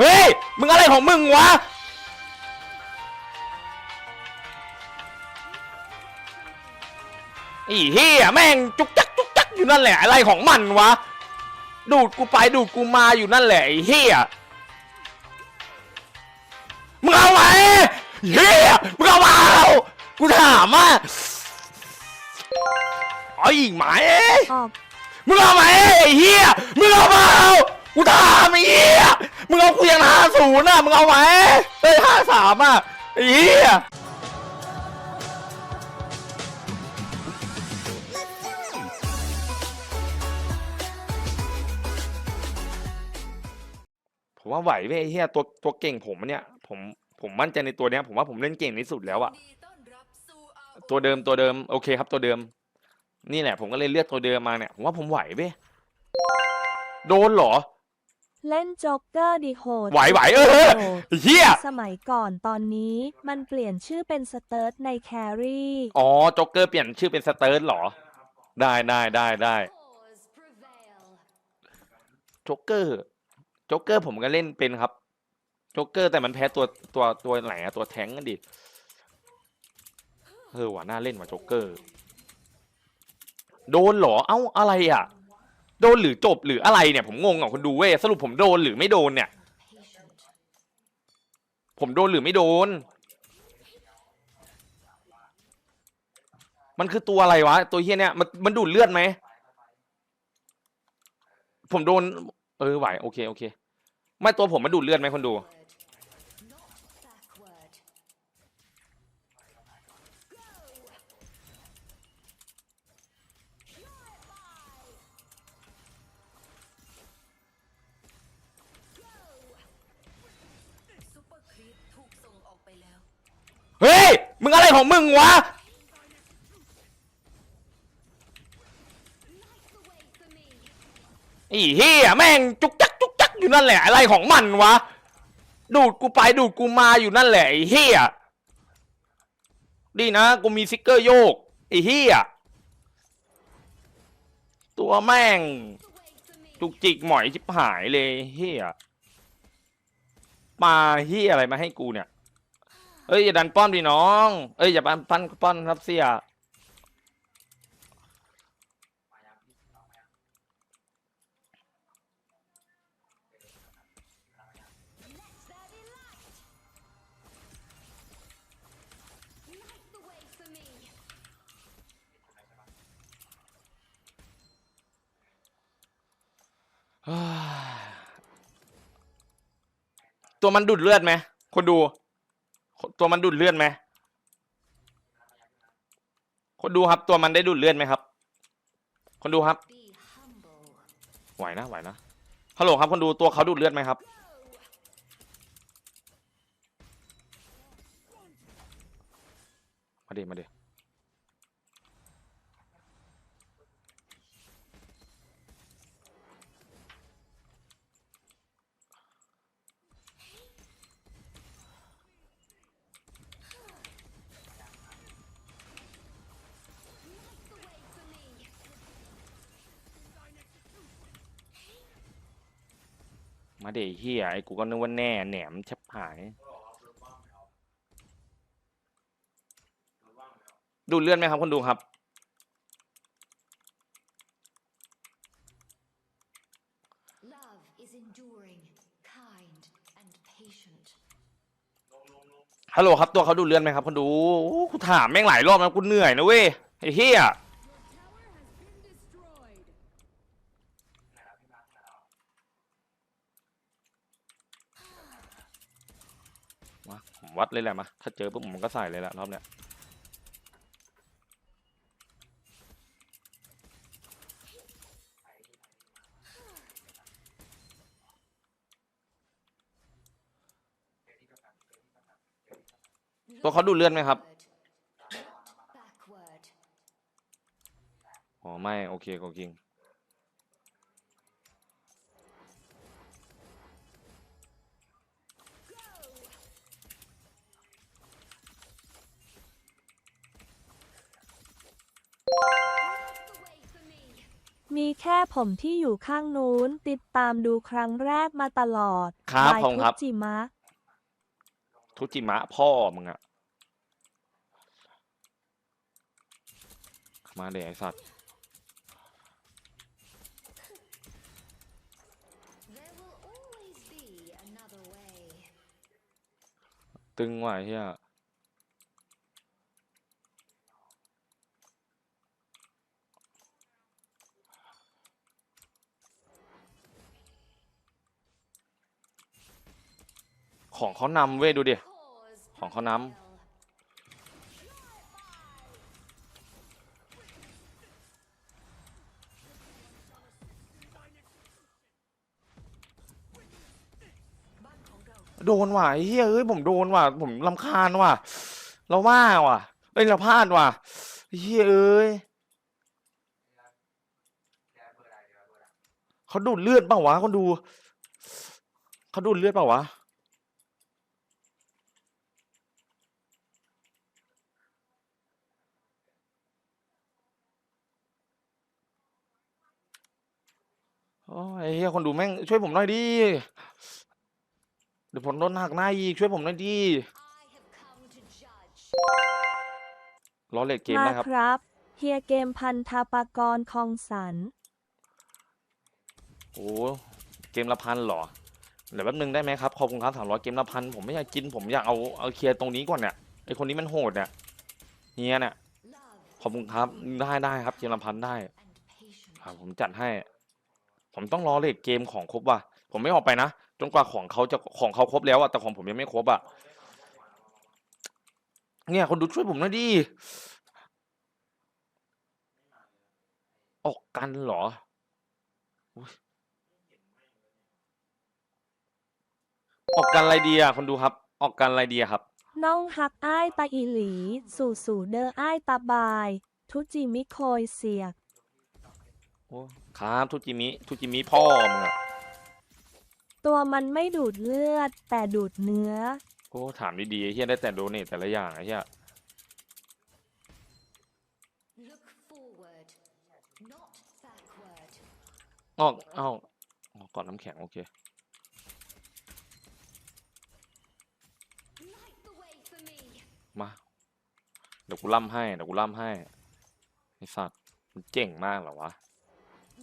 เฮ้ย มึงอะไรของมึงวะ ไอ้เฮียแม่งจุกจักจุกจักอยู่นั่นแหละอะไรของมันวะ ดูดกูไปดูดกูมาอยู่นั่นแหละไอ้เฮียมึงเอาไหมเฮียมึงเอาเปล่ากูถามอะเอาอีกไหมออกมึงเอาไหมไอ้เฮียมึงเอาเปล่ากูถามไอ้เฮีย มึงเอากูยังห้าศูนย์อะ มึงเอาไหมเอ้ยห้าสามอะไอ้เฮียผมว่าไหวเว้ยไอ้เฮียตัวตัวเก่งผมอะเนี่ย ผมผมมั่นใจในตัวเนี้ย ผมว่าผมเล่นเก่งที่สุดแล้วอะ ตัวเดิมตัวเดิมโอเคครับตัวเดิม นี่แหละ ผมก็เลยเลือกตัวเดิมมาเนี่ย ผมว่าผมไหวเว้ยโดนเหรอ เล่นโจ๊กเกอร์ดีโหดไหวไหวเออโหดเฮียสมัยก่อนตอนนี้มันเปลี่ยนชื่อเป็นสเติร์ดในแครี่ อ๋อโจ๊กเกอร์เปลี่ยนชื่อเป็นสเติร์ดเหรอ ได้ได้ได้ได้โจ๊กเกอร์โจ๊กเกอร์ผมก็เล่นเป็นครับโจ๊กเกอร์แต่มันแพ้ตัวตัวตัวไหนอะตัวแท้งกันดิเออว่ะน่าเล่นว่ะโจ๊กเกอร์ โดนเหรอ เอ้าอะไรอะ โดนหรือจบหรืออะไรเนี่ยผมงงอะคนดูเว้ยสรุปผมโดนหรือไม่โดนเนี่ย ผมโดนหรือไม่โดน มันคือตัวอะไรวะ ตัวเฮียเนี่ยมันมันดูดเลือดไหมผมโดน เออไหวโอเคโอเค ไม่ตัวผมมันดูดเลือดไหมคนดู เฮ้ย มึงอะไรของมึงวะ ไอ้เฮียแม่งจุกจักจุกจักอยู่นั่นแหละ อะไรของมันวะ ดูดกูไปดูดกูมาอยู่นั่นแหละไอ้เฮียดีนะกูมีซิกเกอร์โยกไอ้เฮียตัวแม่ง จุกจิกหมอยชิบหายเลยเฮียมาเฮียอะไรมาให้กูเนี่ย เอ้ยอย่าดันป้อมดิน้อง เอ้ยอย่าปันปั้นป้อนครับเสียตัวมันดูดเลือดไหมคนดู ตัวมันดูดเลือดไหมคนดูครับตัวมันได้ดูดเลือดไหมครับ คนดูครับ ไหวนะไหวนะฮัลโหลครับคนดูตัวเขาดูดเลือดไหมครับ มาดิมาดิ มาเดเฮียไอ้กูก็นึกว่าแน่แหนมแทบหาย ดูดเลือดไหมครับคนดูครับ Love is enduring kind and patient ฮัลโหลครับตัวเขาดูดเลือดไหมครับคนดูโอ้กูถามแม่งหลายรอบแล้วกูเหนื่อยนะเว้ยไอ้เฮีย มาผมวัดเลยแหละมาถ้าเจอปุ๊บผมก็ใส่เลยแหละรอบเนี้ยตัวเขาดูเลือดไหมครับ อ๋อ ไม่ โอเคโอเค มีแค่ผมที่อยู่ข้างนู้น ติดตามดูครั้งแรกมาตลอดครับบายขอบคุณครับทุจิมะ ทุจิมะพ่อมึงอะมาเดี๋ยวไอสัตว์ There will always be another way. ตึงว่ะไอ้เฮีย ของเขานำเว้ยดูดิ ของเขานำโดนว่ะไอ้เฮียเอ้ยผมโดนว่ะผมลำคาญว่ะ เราว่าว่ะเอ้ยเราพลาดว่ะไอ้เฮียเอ้ยเขาดูดเลือดเปล่าวะคนดูเขาดูดเลือดเปล่าวะ โอ้ยไอ้เฮียคนดูแม่งช่วยผมหน่อยดิเดี๋ยวผมโดนหักหน้าอีกช่วยผมหน่อยดิ I have come to judge. ล้อเล่นเกมมานะครับ ครับเฮียเกมพันธปกรณ์คองสัน โอ้เกมละพันเหรอ เดี๋ยวแป๊บนึงได้ไหมครับขอบคุณครับสามร้อยเกมละพันผมไม่อยากกินผมอยากเอาเอาเคลียร์ตรงนี้ก่อนเนี่ยไอคนนี้มันโหดเนี่ยเฮียเนี่ย Love ขอบคุณครับได้ได้ครับเกมละพันได้ and patience. ครับผมจัดให้ ผมต้องรอเลทเกมของครบว่ะ ผมไม่ออกไปนะ จนกว่าของเขาจะของเขาครบแล้วอะแต่ของผมยังไม่ครบอะเนี่ยคนดูช่วยผมหน่อยดิ ออกกันเหรอ ออกกันไรดีอะคนดูครับ ออกกันไรดีอะครับ น้องฮักอ้ายตาอีหลี สู่สู่เดออ้ายตาบาย ทุจิมิโคยเสียก โอ้ครับทุจิมิทุจิมิพ่อมึงอะตัวมันไม่ดูดเลือด แต่ดูดเนื้อ โอ้ถามดีๆไอ้เฮียได้แต่โดเนทแต่ละอย่างไอ้เฮีย Look forward, not backward. ออกเอ้าออกก่อนน้ำแข็งโอเค Light the way for me. มา เดี๋ยวกูล่ำให้ เดี๋ยวกูล่ำให้ไอ้สัตว์มันเจ๋งมากเหรอวะ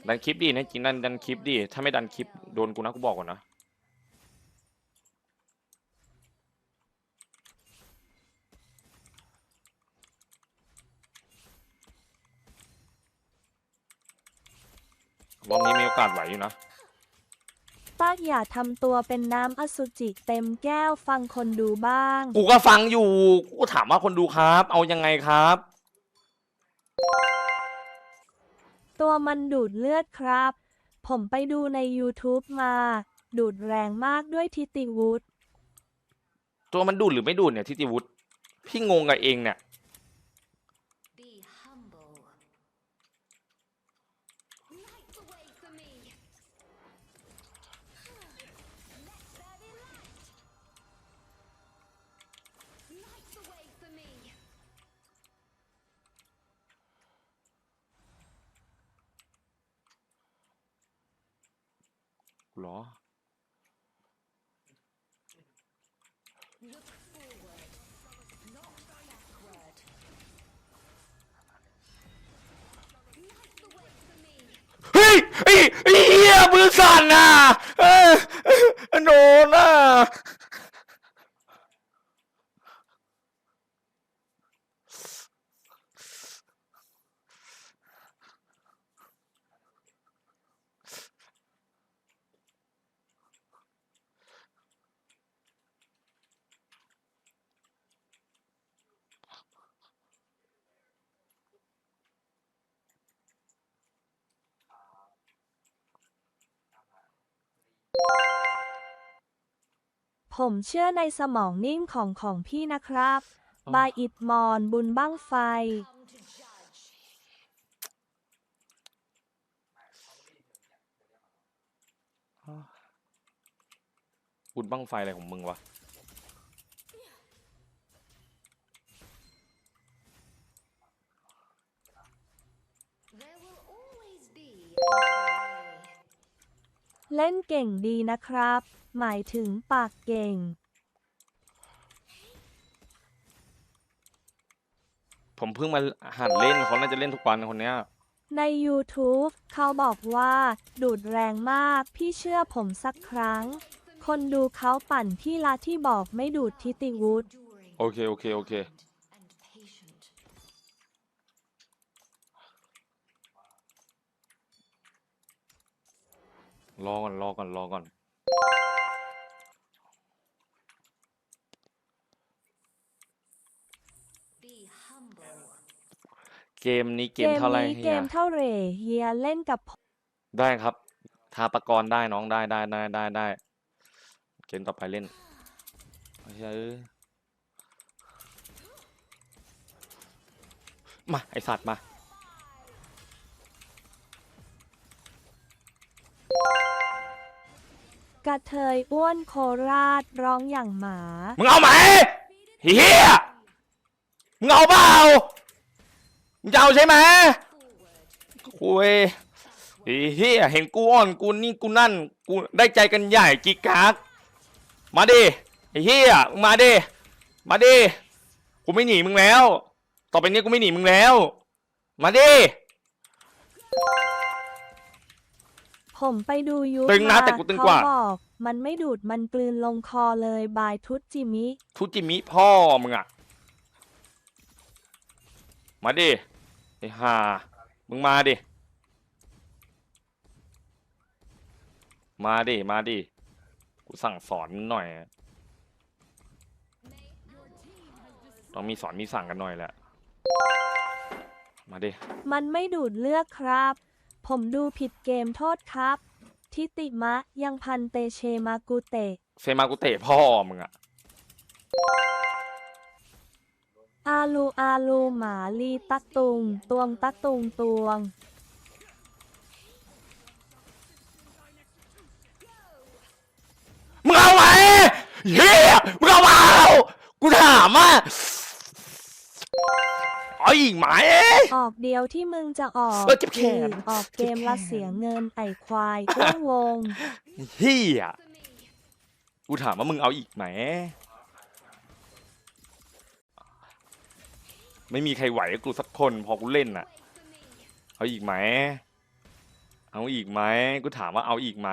ดันคลิปดีนะจริงดันดันคลิปดีถ้าไม่ดันคลิปโดนกูนะกูบอกก่อนนะรอบนี้มีโอกาสไหวอยู่นะตักอย่าทำตัวเป็นน้ำอสุจิเต็มแก้วฟังคนดูบ้าง กูก็ฟังอยู่ กูถามว่าคนดูครับ เอายังไงครับ มันดูดเลือดครับ ผมไปดูใน YouTube มา ดูดแรงมากด้วยทิติวุฒ ตัวมันดูดหรือไม่ดูดเนี่ยทิติวุฒิพี่งงกับเองเนี่ย หรอ เฮ้ยไอ้ไอ้เหี้ยมือสั่นน่ะโดนน่ะ ผมเชื่อในสมองนิ่มของของพี่นะครับ บายอิดมอนบุญบ้างไฟ Come to judge. บุญบังไฟอะไรของมึงวะ เล่นเก่งดีนะครับ หมายถึงปากเก่ง ผมเพิ่งมาหัดเล่นเขาน่าจะเล่นทุกวันคนเนี้ย ใน YouTube เขาบอกว่า ดูดแรงมากพี่เชื่อผมสักครั้ง คนดูเขาปั่นที่ละที่บอกไม่ดูดทิติวุฒ โอเค โอเค โอเค รอก่อนรอก่อนรอก่อน Be humble. เกมนี้เกเกมมเท่าไหร่นี้เฮีเกยมเท่าเหรเฮียเล่นกับผมได้ครับ ทาปกรณ์ได้น้องได้ได้ได้ได้ได้ เกมต่อไปเล่นเฮ้ยมา ไอสัตว์มา กระเทยอ้วนโคราชร้องอย่างหมา มึงเอาไหมเฮียมึงเอาเปล่ามึงจะเอาใช่ไหมคุยเฮียเห็นกูอ่อนกูนี่กูนั่นกูได้ใจกันใหญ่กิกกักมาดิไอ้เฮียมึงมาดิมาดิกูไม่หนีมึงแล้ว ต่อไปนี้กูไม่หนีมึงแล้ว มาดิ ผมไปดูยูตึงนะมาแต่กูตึงกว่า เขาบอกมันไม่ดูดมันกลืนลงคอเลยบายทุตจิมิ ทุจิมิพ่อมึงอะมาดิไอ้ห่ามึงมาดิ มาดิ มาดิ กูสั่งสอนมึงหน่อยต้องมีสอนมีสั่งกันหน่อยแหละ มาดิ มันไม่ดูดเลือกครับ ผมดูผิดเกมโทษครับ ทิติมะยังพันเตเชมากุเตะ เซมากุเตะพ่อมึงอะอาลูอาลูหมาลีตักตุงตวงตักตุงตวง มึงเอาไหมเฮียมึงเอาเปล่ากูถามว่าเอา อีกไหมออกเดียวที่มึงจะออกเออเจ็บแขนคือออกเกมเจ็บแขนละเสียเงินไอควายอ้วงวง เฮียกูถามว่ามึงเอาอีกไหม ไม่มีใครไหวกับกูสักคนพอกูเล่นน่ะ เอาอีกไหม เอาอีกไหม กูถามว่าเอาอีกไหม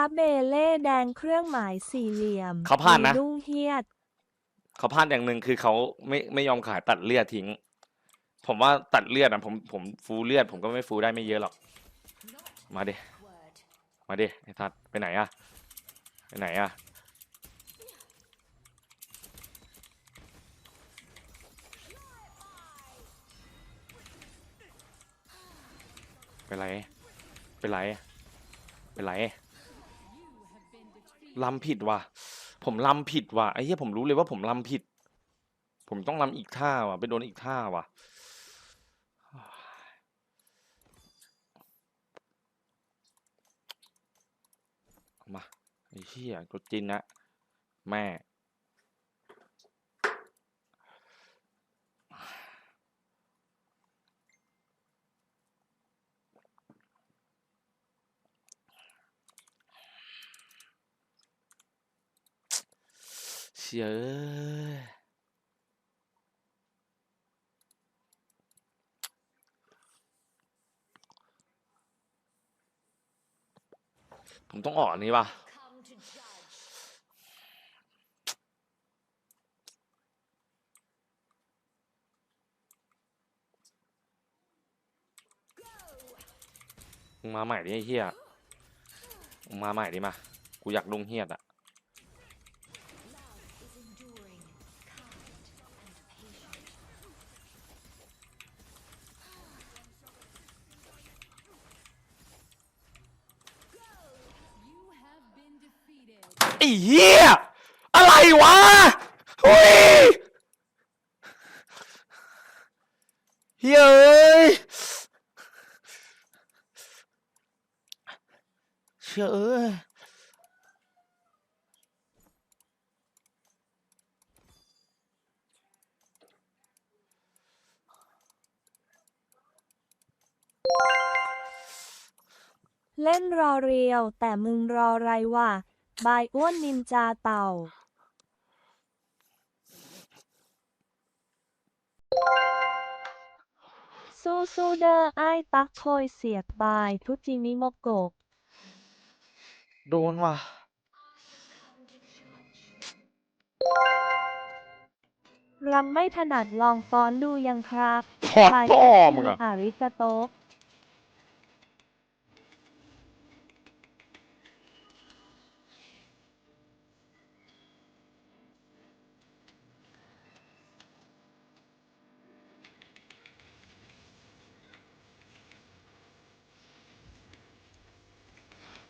ตาเบเล่แดงเครื่องหมายสี่เหลี่ยมเขาพลาดนะ มีนุ่งเฮียด เขาพลาดอย่างหนึ่งคือเขาไม่ไม่ยอมขายตัดเลือดทิ้ง ผมว่าตัดเลือดอะผมผมฟูเลือด ผมก็ไม่ฟูได้ไม่เยอะหรอก มาดิ Word. มาดิไอ้ทัดไปไหนอะไปไหนอะไปไหนไปไหนไปไหน ลำผิดว่ะ ผมลำผิดว่ะไอ้เหี้ยผมรู้เลยว่าผมลำผิด ผมต้องลำอีกท่าว่ะ ไปโดนอีกท่าว่ะ มาไอ้เหี้ยตัวจินนะแม่ ชียผมต้องออกอันนี้ป่ะมาใหม่ดิไอ้เฮียมึงมาใหม่ดิมา กูอยากลงเฮียดอะ เฮียอะไรวะเฮ้ยเฮ้ยเอ้ยเชื่อเอ้ยเล่นรอเรียวแต่มึงรอไรวะ บายอ้วนนินจาเต่า สู้สู้เดอไอ้ายตักโคยเสียกบายทุจิมิโมโกะโดนว่ะ รำไม่ถนัดลองฟ้อนดูยังครับถอดบายพ่อมึงอะ อาริกาโตะ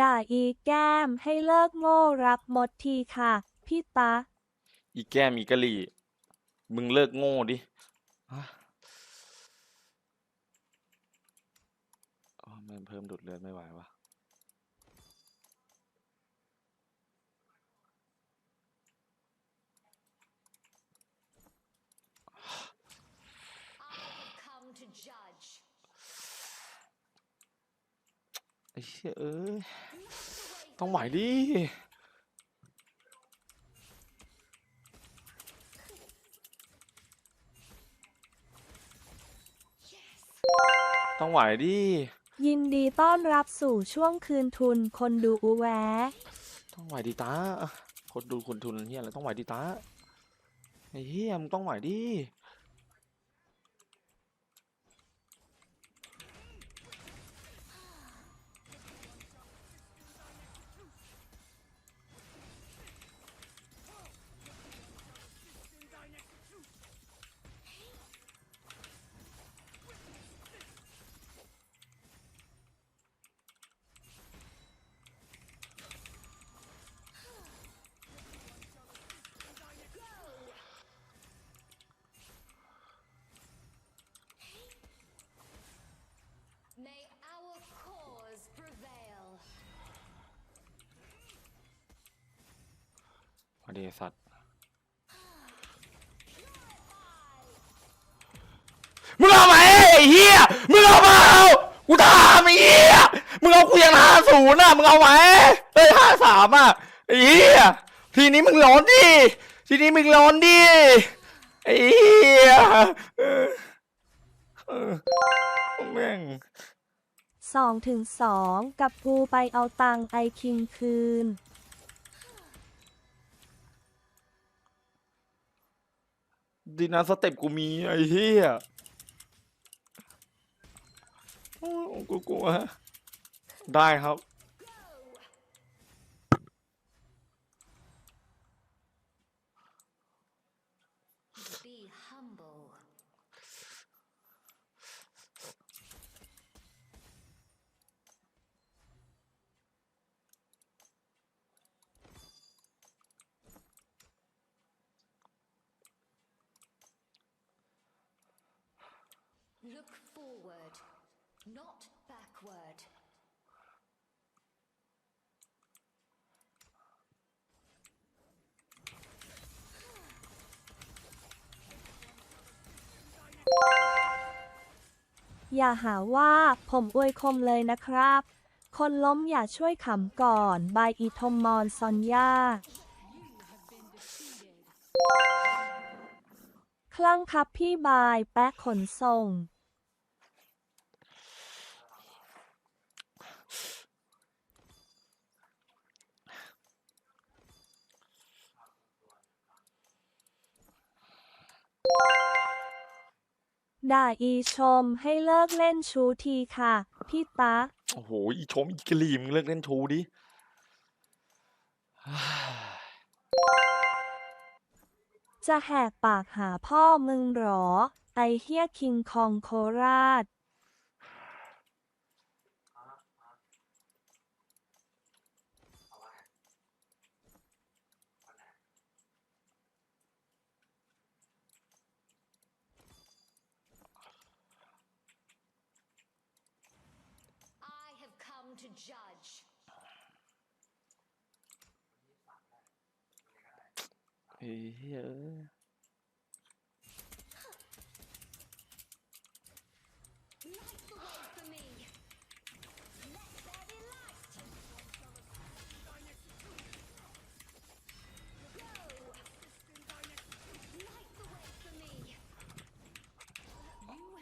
ด่าอีแก้มให้เลิกโง่รับหมดทีค่ะ พี่ตา อีแก้มอีกะหลี่มึงเลิกโง่ดิฮะอ๋อมันเพิ่มดูดเลือดไม่ไหววะ ไอ้เชี่ยเอ้ยต้องไหวดิต้องไหวดิ ยินดีต้อนรับสู่ช่วงคืนทุนคนดูอูแวต้องไหวดิตาคนดูคนทุนเฮียอะไรต้องไหวดิตาไอ้เฮียมึงต้องไหวดิ ดิไอ้สัตว์มึงเอาไหมไอ้เฮียมึงเอาเปล่ากูถามไอ้เฮียมึงเอากูยังห้าศูนย์อะมึงเอาไหมเอ้ยห้าสามอะไอ้เฮียทีนี้มึงร้อนดิทีนี้มึงร้อนดิไอ้เฮียแม่งสองถึงสองกับกูไปเอาตังไอคิงคืน ดีนะสเต็ปกูมีไอ้เฮียโอ้ยกูกลัวได้ครับ อย่าหาว่าผมอวยคมเลยนะครับ คนล้มอย่าช่วยขำก่อนบายอีทอมมอนซอนยาคลั่งครับพี่บายแป๊ะขนส่ง ด่าอีชมให้เลิกเล่นชูทีค่ะ พี่ตาโอ้โห อีชมอีกะหลีมึงเลิกเล่นโชว์ดิ จะแหกปากหาพ่อมึงเหรอ ไอเฮียคิงคองโคราช I have come to judge เฮ้ยเอ้ย light the way for me let there be light go light the way for me you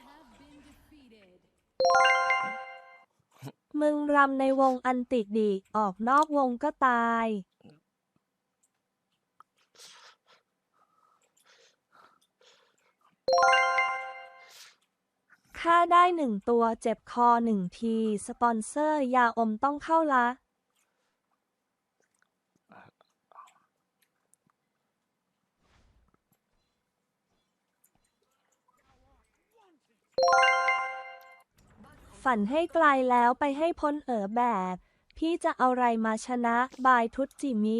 have been defeated มึงรำในวงอันติดดี ออกนอกวงก็ตาย หนึ่งตัวเจ็บคอหนึ่งที สปอนเซอร์ยาอมต้องเข้าละ ฝันให้ไกลแล้วไปให้พ้นเอ๋อแบบ พี่จะเอาอะไรมาชนะ บายทุตจิมิ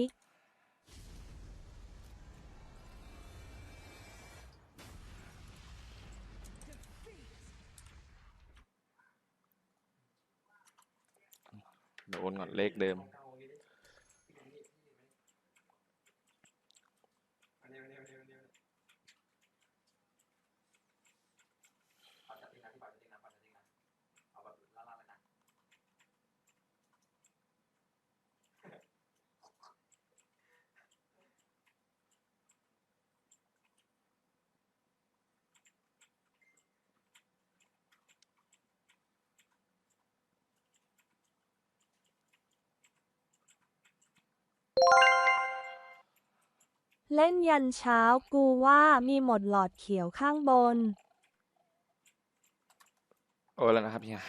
โดนก่อนเลขเดิม เล่นยันเช้ากูว่ามีหมดหลอดเขียวข้างบน โอ้แล้วนะครับเฮีย